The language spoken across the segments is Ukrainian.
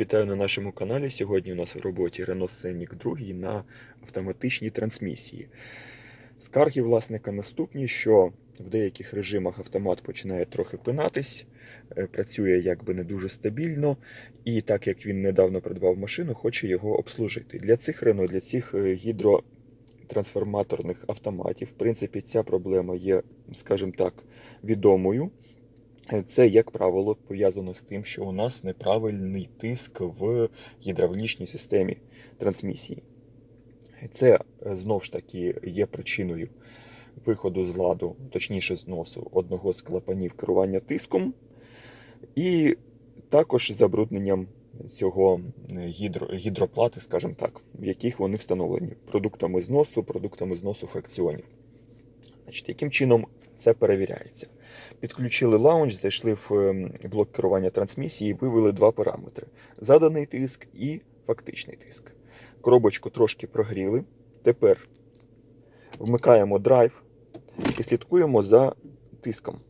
вітаю на нашому каналі. Сьогодні у нас в роботі Renault Scenic 2 на автоматичній трансмісії. Скарги власника наступні, що в деяких режимах автомат починає трохи пинатись, е, працює якби не дуже стабільно, і так як він недавно придбав машину, хоче його обслужити. Для цих Renault, для цих е, гідротрансформаторних автоматів, в принципі, ця проблема є, скажімо так, відомою. Це, як правило, пов'язано з тим, що у нас неправильний тиск в гідравлічній системі трансмісії. Це е, знов ж таки є причиною виходу з ладу, точніше зносу одного з клапанів керування тиском, і також забрудненням цього гідро, гідроплати, скажімо так, в яких вони встановлені продуктами зносу, продуктами зносу фракціонів. Значить, Яким чином це перевіряється? Підключили лаунж, зайшли в ем, блок керування трансмісії і вивели два параметри: заданий тиск і фактичний тиск. Коробочку трошки прогріли. Тепер вмикаємо драйв і слідкуємо за тиском.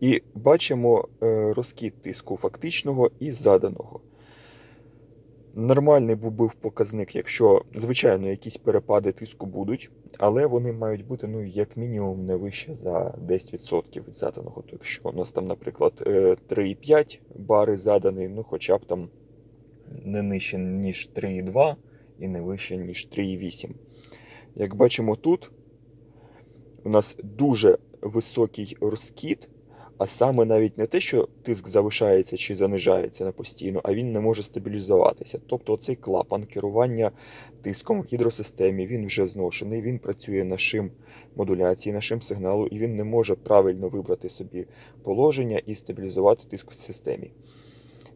І бачимо е, розкид тиску фактичного і заданого. Нормальний був би показник, якщо, звичайно, якісь перепади тиску будуть, але вони мають бути ну, як мінімум не вище за 10% від заданого. То якщо у нас там, наприклад, 3,5 бари заданий, ну хоча б там не нижче, ніж 3,2 і не вище, ніж 3,8. Як бачимо тут, у нас дуже високий розкид. А саме навіть не те, що тиск завишається чи занижається на постійно, а він не може стабілізуватися. Тобто цей клапан керування тиском в гідросистемі він вже зношений, він працює на шим модуляції, на шим сигналу, і він не може правильно вибрати собі положення і стабілізувати тиск в системі.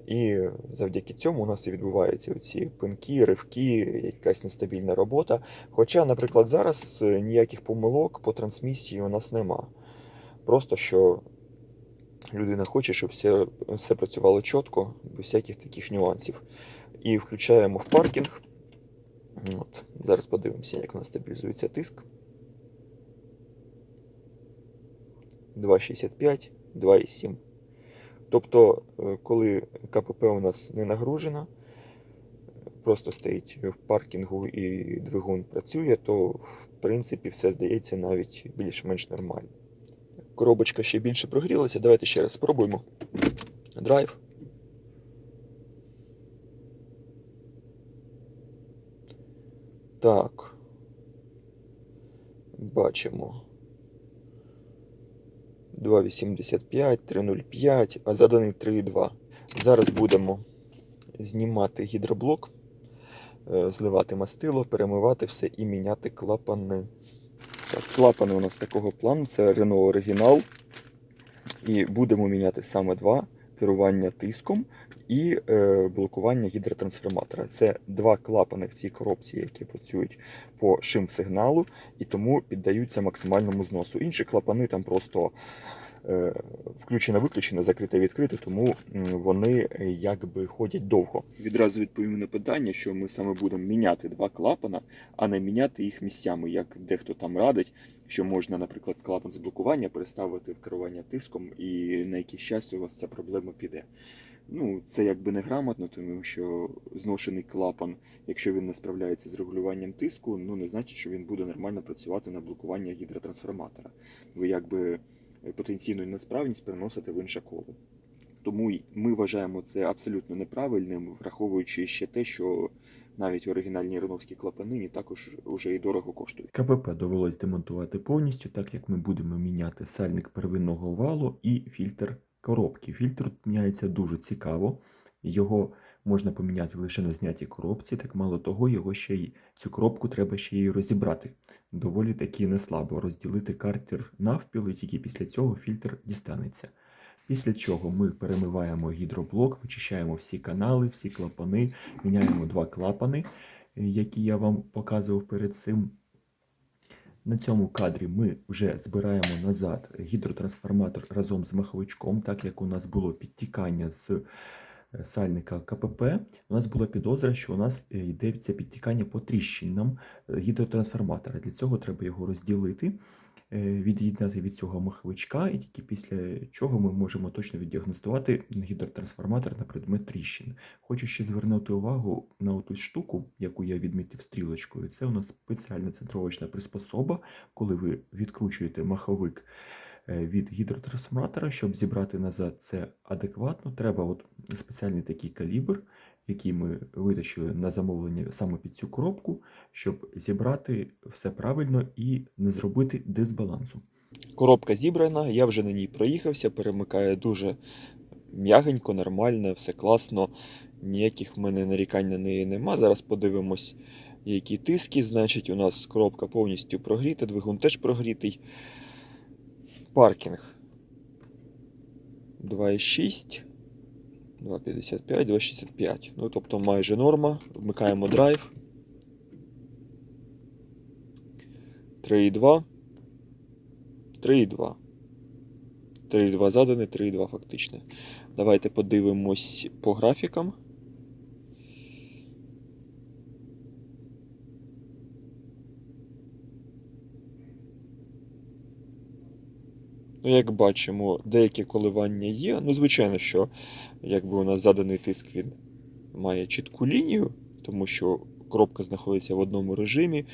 І завдяки цьому у нас і відбуваються ці пинки, ривки, якась нестабільна робота. Хоча, наприклад, зараз ніяких помилок по трансмісії у нас нема. Просто що людина хоче, щоб все все працювало чітко, без всяких таких нюансів. І включаємо в паркінг. От. Зараз подивимося, як у нас стабілізується тиск. 2,65, 2,7. Тобто, коли КПП у нас не нагружена, просто стоїть в паркінгу і двигун працює, то в принципі все здається навіть більш-менш нормально. Коробочка ще більше прогрілася. Давайте ще раз спробуємо. Драйв. Так. Бачимо. 2,85, 3,05, а заданий 3,2. Зараз будемо знімати гідроблок, е, зливати мастило, перемивати все і міняти клапани. Так, Клапани у нас такого плану, це Renault Оригінал. І будемо міняти саме два: керування тиском і е, блокування гідротрансформатора. Це два клапани в цій коробці, які працюють по шим-сигналу і тому піддаються максимальному зносу. Інші клапани там просто е, включено-виключено, закрите-відкрите, тому вони е, якби ходять довго. Відразу відповім на питання, що ми саме будемо міняти два клапана, а не міняти їх місцями, як дехто там радить, що можна, наприклад, клапан з блокування переставити в керування тиском, і на якийсь час у вас ця проблема піде. Ну, це якби неграмотно, тому що зношений клапан, якщо він не справляється з регулюванням тиску, ну не значить, що він буде нормально працювати на блокування гідротрансформатора. Ви якби потенційну несправність переносити в інше коло. Тому ми вважаємо це абсолютно неправильним, враховуючи ще те, що навіть оригінальні реновські клапани також вже і дорого коштують. КПП довелось демонтувати повністю, так як ми будемо міняти сальник первинного валу і фільтр коробки. Фільтр міняється дуже цікаво. Його можна поміняти лише на знятій коробці, так мало того, його ще й цю коробку треба ще й розібрати. Доволі таки неслабо розділити картер навпіл, і тільки після цього фільтр дістанеться. Після чого ми перемиваємо гідроблок, вичищаємо всі канали, всі клапани, міняємо два клапани, які я вам показував перед цим. На цьому кадрі ми вже збираємо назад гідротрансформатор разом з маховичком, так як у нас було підтікання з сальника КПП, у нас була підозра, що у нас йде це підтікання по тріщинам гідротрансформатора. Для цього треба його розділити, е, від'єднати від цього маховичка, і тільки після чого ми можемо точно віддіагностувати гідротрансформатор на предмет тріщин. Хочу ще звернути увагу на ту штуку, яку я відмітив стрілочкою. Це у нас спеціальна центровочна приспособа, коли ви відкручуєте маховик е, від гідротрансформатора, щоб зібрати назад це адекватно, треба от спеціальний такий калібр, який ми витащили на замовлення саме під цю коробку, щоб зібрати все правильно і не зробити дисбалансу. Коробка зібрана, я вже на ній проїхався, перемикає дуже м'ягенько, нормально, все класно. Ніяких в мене нарікань на неї нема. Зараз подивимось, які тиски. Значить, у нас коробка повністю прогріта, двигун теж прогрітий. Паркінг 2,6, 2,55, 2,65. Ну, тобто майже норма. Вмикаємо драйв. 3,2. 3,2. 3,2 задане, 3,2 фактичне. Давайте подивимось по графікам. Ну, як бачимо, деякі коливання є. Ну, звичайно, що якби у нас заданий тиск він має чітку лінію, тому що коробка знаходиться в одному режимі.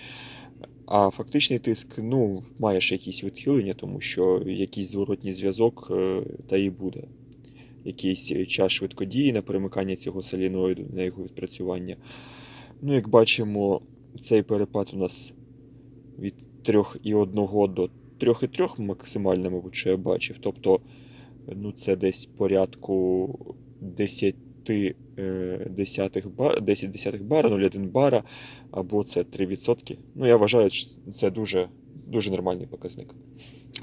А фактичний тиск ну, ж якісь відхилення, тому що якийсь зворотній зв'язок е, та і буде. Якийсь час швидкодії на перемикання цього соліноїду, на його відпрацювання. Ну, як бачимо, цей перепад у нас від 3,1 до 3,3 максимально, мабуть, що я бачив. Тобто, ну, це десь порядку 10 е, десятих бар, 10 десятих бара, 0,1 бара, або це 3%. Ну, я вважаю, що це дуже, дуже нормальний показник.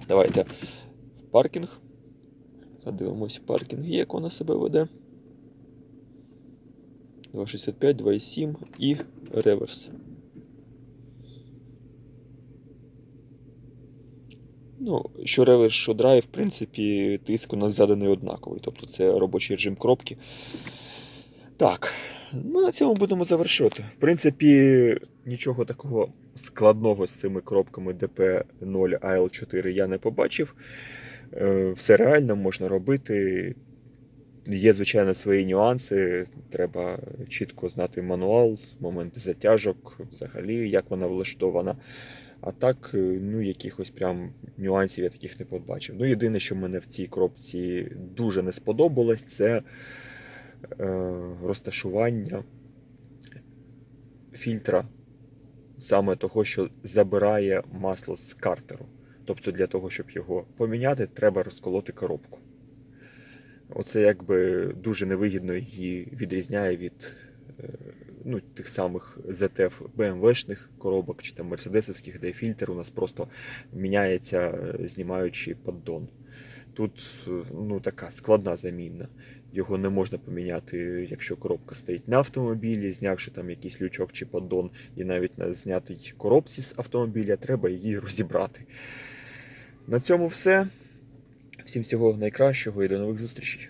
Давайте в паркінг. Подивимось паркінг, як вона себе веде. 2,65, 2,7 і реверс. Ну, що реверс, що драйв, в принципі, тиск у нас заданий однаковий. Тобто це робочий режим кропки. Так, ну на цьому будемо завершувати. В принципі, нічого такого складного з цими кропками DP0 AL4 я не побачив. Е, Все реально можна робити. Є, звичайно, свої нюанси. Треба чітко знати мануал, моменти затяжок, взагалі, як вона влаштована. А так, е, ну, якихось прям нюансів я таких не побачив. Ну, єдине, що мене в цій кропці дуже не сподобалось, це е, розташування фільтра, саме того, що забирає масло з картеру. Тобто для того, щоб його поміняти, треба розколоти коробку. Оце якби дуже невигідно її відрізняє від е, ну, тих самих ZF BMW-шних коробок чи там мерседесовських, де фільтр у нас просто міняється, знімаючи поддон. Тут ну, така складна заміна. Його не можна поміняти, якщо коробка стоїть на автомобілі, знявши там якийсь лючок чи поддон, і навіть на знятій коробці з автомобіля треба її розібрати. На цьому все. Всім всього найкращого і до нових зустрічей.